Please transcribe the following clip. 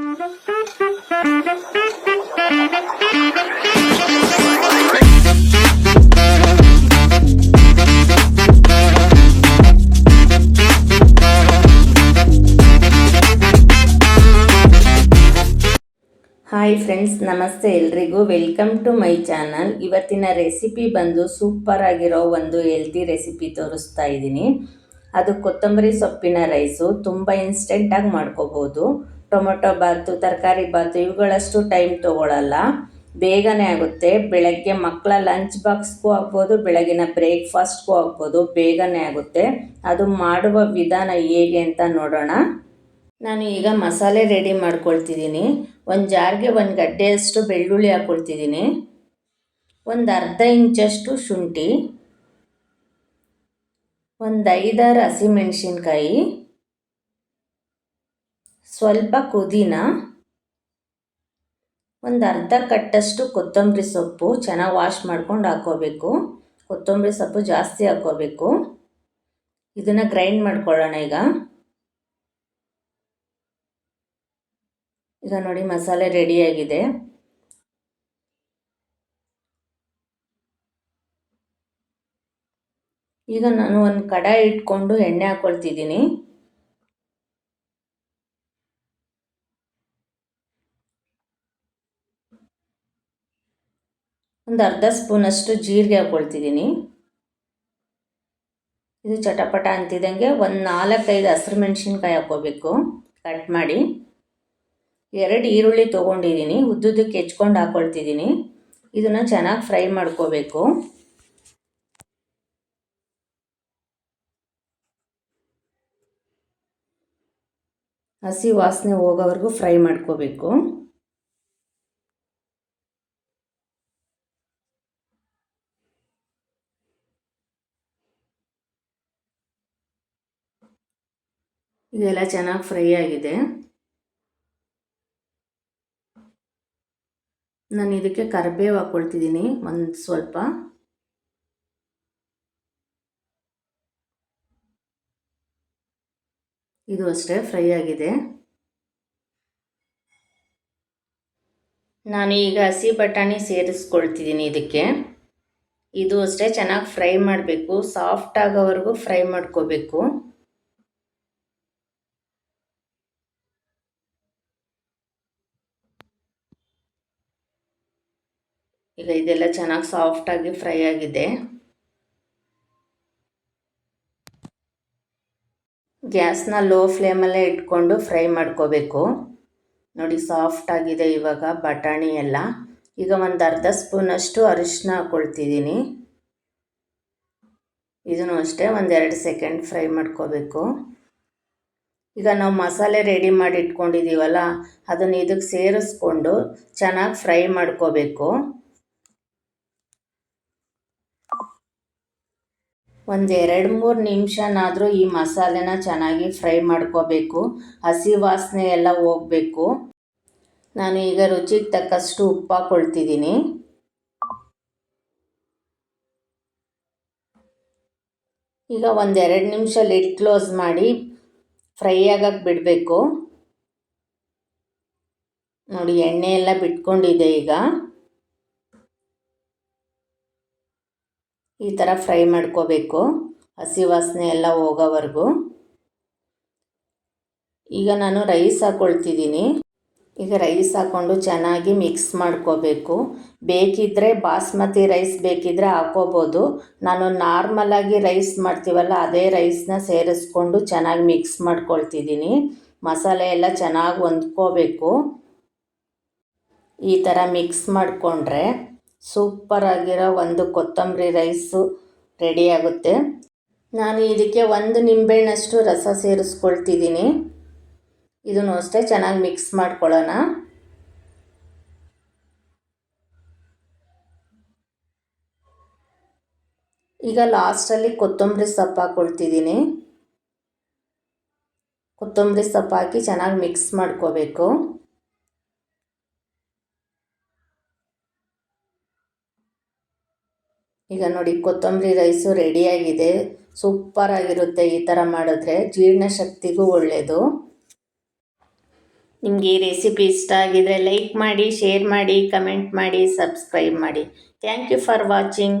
Hi friends ನಮಸ್ತೆ ಎಲ್ರಿಗೂ. Welcome to my channel ಇವತ್ತಿನ ರೆಸಿಪಿ ಬಂದು ಸೂಪರ್ ಆಗಿರೋ ಒಂದು ಹೆಲ್ತಿ ರೆಸಿಪಿ ತೋರಿಸ್ತಾ ಇದ್ದೀನಿ. ಅದು ಕೊತ್ತಂಬರಿ ಸೊಪ್ಪಿನ ರೈಸು ತುಂಬ ಇನ್ಸ್ಟೆಂಟಾಗಿ ಮಾಡ್ಕೋಬೋದು. ಟೊಮೊಟೊ ಬಾತು, ತರಕಾರಿ ಬಾತು ಇವುಗಳಷ್ಟು ಟೈಮ್ ತೊಗೊಳಲ್ಲ. ಬೇಗನೆ ಆಗುತ್ತೆ. ಬೆಳಗ್ಗೆ ಮಕ್ಕಳ ಲಂಚ್ ಬಾಕ್ಸ್ಗೂ ಆಗ್ಬೋದು, ಬೆಳಗಿನ ಬ್ರೇಕ್ಫಾಸ್ಟ್ಗೂ ಆಗ್ಬೋದು, ಬೇಗನೆ ಆಗುತ್ತೆ. ಅದು ಮಾಡುವ ವಿಧಾನ ಹೇಗೆ ಅಂತ ನೋಡೋಣ. ನಾನು ಈಗ ಮಸಾಲೆ ರೆಡಿ ಮಾಡ್ಕೊಳ್ತಿದ್ದೀನಿ. ಒಂದು ಜಾರ್ಗೆ ಒಂದು ಗಡ್ಡೆಯಷ್ಟು ಬೆಳ್ಳುಳ್ಳಿ ಹಾಕ್ಕೊಳ್ತಿದ್ದೀನಿ ಒಂದು ಅರ್ಧ ಇಂಚಷ್ಟು ಶುಂಠಿ. ಒಂದು ಐದಾರು ಹಸಿಮೆಣಸಿನ್ಕಾಯಿ. ಸ್ವಲ್ಪ ಪುದೀನ ಒಂದು ಅರ್ಧ ಕಟ್ಟಷ್ಟು ಕೊತ್ತಂಬರಿ ಸೊಪ್ಪು ಚೆನ್ನಾಗಿ ವಾಶ್ ಮಾಡ್ಕೊಂಡು ಹಾಕ್ಕೋಬೇಕು. ಕೊತ್ತಂಬರಿ ಸೊಪ್ಪು ಜಾಸ್ತಿ ಹಾಕ್ಕೋಬೇಕು. ಇದನ್ನು ಗ್ರೈಂಡ್ ಮಾಡ್ಕೊಳ್ಳೋಣ ಈಗ. ಈಗ ನೋಡಿ ಮಸಾಲೆ ರೆಡಿಯಾಗಿದೆ ಈಗ ನಾನು ಒಂದು ಕಡಾಯಿ ಇಟ್ಕೊಂಡು ಎಣ್ಣೆ ಹಾಕ್ಕೊಳ್ತಿದ್ದೀನಿ ಒಂದು ಅರ್ಧ ಸ್ಪೂನಷ್ಟು ಜೀರಿಗೆ ಹಾಕ್ಕೊಳ್ತಿದ್ದೀನಿ ಇದು ಚಟಪಟ ಅಂತಿದ್ದಂಗೆ ಒಂದು ನಾಲ್ಕೈದು ಹಸಿರು ಮೆಣಸಿನ್ಕಾಯಿ ಹಾಕ್ಕೋಬೇಕು. ಕಟ್ ಮಾಡಿ. ಎರಡು ಈರುಳ್ಳಿ ತೊಗೊಂಡಿದ್ದೀನಿ. ಉದ್ದುದಕ್ಕೆ ಹೆಚ್ಕೊಂಡು ಹಾಕ್ಕೊಳ್ತಿದ್ದೀನಿ ಇದನ್ನು ಚೆನ್ನಾಗಿ ಫ್ರೈ ಮಾಡ್ಕೋಬೇಕು. ಹಸಿ ವಾಸನೆ ಹೋಗೋವರೆಗೂ ಫ್ರೈ ಮಾಡ್ಕೋಬೇಕು. ಇದೆಲ್ಲ ಚೆನ್ನಾಗಿ ಫ್ರೈ ಆಗಿದೆ. ನಾನು ಇದಕ್ಕೆ ಕರಿಬೇವು ಹಾಕ್ಕೊಳ್ತಿದ್ದೀನಿ ಒಂದು ಸ್ವಲ್ಪ. ಇದು ಅಷ್ಟೇ ಫ್ರೈ ಆಗಿದೆ. ನಾನು ಈಗ ಹಸಿ ಬಟಾಣಿ ಸೇರಿಸ್ಕೊಳ್ತಿದ್ದೀನಿ ಇದಕ್ಕೆ. ಇದು ಅಷ್ಟೇ ಚೆನ್ನಾಗಿ ಫ್ರೈ ಮಾಡಬೇಕು, ಸಾಫ್ಟ್ ಆಗೋವರೆಗೂ ಫ್ರೈ ಮಾಡ್ಕೋಬೇಕು. ಈಗ ಇದೆಲ್ಲ ಚೆನ್ನಾಗಿ ಸಾಫ್ಟಾಗಿ ಫ್ರೈ ಆಗಿದೆ. ಗ್ಯಾಸ್ನ ಲೋ ಫ್ಲೇಮಲ್ಲೇ ಇಟ್ಕೊಂಡು ಫ್ರೈ ಮಾಡ್ಕೋಬೇಕು. ನೋಡಿ ಸಾಫ್ಟ್ ಆಗಿದೆ ಇವಾಗ ಬಟಾಣಿ ಎಲ್ಲ. ಈಗ ಒಂದು ಅರ್ಧ ಸ್ಪೂನಷ್ಟು ಅರಿಶಿನ ಹಾಕ್ಕೊಳ್ತಿದ್ದೀನಿ ಇದನ್ನು ಅಷ್ಟೇ ಒಂದೆರಡು ಸೆಕೆಂಡ್ ಫ್ರೈ ಮಾಡ್ಕೋಬೇಕು. ಈಗ ನಾವು ಮಸಾಲೆ ರೆಡಿ ಮಾಡಿ ಇಟ್ಕೊಂಡಿದ್ದೀವಲ್ಲ ಅದನ್ನು ಇದಕ್ಕೆ ಸೇರಿಸ್ಕೊಂಡು ಚೆನ್ನಾಗಿ ಫ್ರೈ ಮಾಡ್ಕೋಬೇಕು. ಒಂದು ಎರಡು ಮೂರು ನಿಮಿಷನಾದರೂ ಈ ಮಸಾಲೆನ ಚೆನ್ನಾಗಿ ಫ್ರೈ ಮಾಡ್ಕೋಬೇಕು. ಹಸಿ ವಾಸನೆ ಎಲ್ಲ ಹೋಗಬೇಕು. ನಾನು ಈಗ ರುಚಿಗೆ ತಕ್ಕಷ್ಟು ಉಪ್ಪು ಹಾಕ್ಕೊಳ್ತಿದ್ದೀನಿ ಈಗ ಒಂದೆರಡು ನಿಮಿಷ ಲಿಡ್ ಕ್ಲೋಸ್ ಮಾಡಿ ಫ್ರೈ ಆಗಕ್ಕೆ ಬಿಡಬೇಕು. ನೋಡಿ, ಎಣ್ಣೆ ಎಲ್ಲ ಬಿಟ್ಕೊಂಡಿದೆ ಈಗ. ಈ ಥರ ಫ್ರೈ ಮಾಡ್ಕೋಬೇಕು. ಹಸಿ ವಾಸನೆ ಎಲ್ಲ ಹೋಗೋವರೆಗೂ. ಈಗ ನಾನು ರೈಸ್ ಹಾಕ್ಕೊಳ್ತಿದ್ದೀನಿ ಈಗ ರೈಸ್ ಹಾಕ್ಕೊಂಡು ಚೆನ್ನಾಗಿ ಮಿಕ್ಸ್ ಮಾಡ್ಕೋಬೇಕು. ಬೇಕಿದ್ದರೆ ಬಾಸ್ಮತಿ ರೈಸ್ ಬೇಕಿದ್ದರೆ ಹಾಕೋಬೋದು. ನಾನು ನಾರ್ಮಲಾಗಿ ರೈಸ್ ಮಾಡ್ತೀವಲ್ಲ, ಅದೇ ರೈಸ್ನ ಸೇರಿಸ್ಕೊಂಡು ಚೆನ್ನಾಗಿ ಮಿಕ್ಸ್ ಮಾಡ್ಕೊಳ್ತಿದ್ದೀನಿ. ಮಸಾಲೆ ಎಲ್ಲ ಚೆನ್ನಾಗಿ ಹೊಂದ್ಕೋಬೇಕು. ಈ ಥರ ಮಿಕ್ಸ್ ಮಾಡಿಕೊಂಡ್ರೆ ಸೂಪರಾಗಿರೋ ಒಂದು ಕೊತ್ತಂಬರಿ ರೈಸು ರೆಡಿಯಾಗುತ್ತೆ. ನಾನು ಇದಕ್ಕೆ ಒಂದು ನಿಂಬೆಹಣ್ಣಷ್ಟು ರಸ ಸೇರಿಸ್ಕೊಳ್ತಿದ್ದೀನಿ. ಇದನ್ನು ಅಷ್ಟೇ ಚೆನ್ನಾಗಿ ಮಿಕ್ಸ್ ಮಾಡ್ಕೊಳ್ಳೋಣ. ಈಗ ಲಾಸ್ಟಲ್ಲಿ ಕೊತ್ತಂಬರಿ ಸೊಪ್ಪು ಹಾಕ್ಕೊಳ್ತಿದ್ದೀನಿ. ಕೊತ್ತಂಬರಿ ಸೊಪ್ಪು ಹಾಕಿ ಚೆನ್ನಾಗಿ ಮಿಕ್ಸ್ ಮಾಡ್ಕೋಬೇಕು. ಈಗ ನೋಡಿ, ಕೊತ್ತಂಬರಿ ರೈಸು ರೆಡಿಯಾಗಿದೆ ಸೂಪರಾಗಿರುತ್ತೆ ಈ ಥರ ಮಾಡಿದ್ರೆ. ಜೀರ್ಣಶಕ್ತಿಗೂ ಒಳ್ಳೆಯದು ನಿಮಗೆ ಈ ರೆಸಿಪಿ ಇಷ್ಟ ಆಗಿದರೆ ಲೈಕ್ ಮಾಡಿ ಶೇರ್ ಮಾಡಿ ಕಮೆಂಟ್ ಮಾಡಿ ಸಬ್ಸ್ಕ್ರೈಬ್ ಮಾಡಿ. Thank you for watching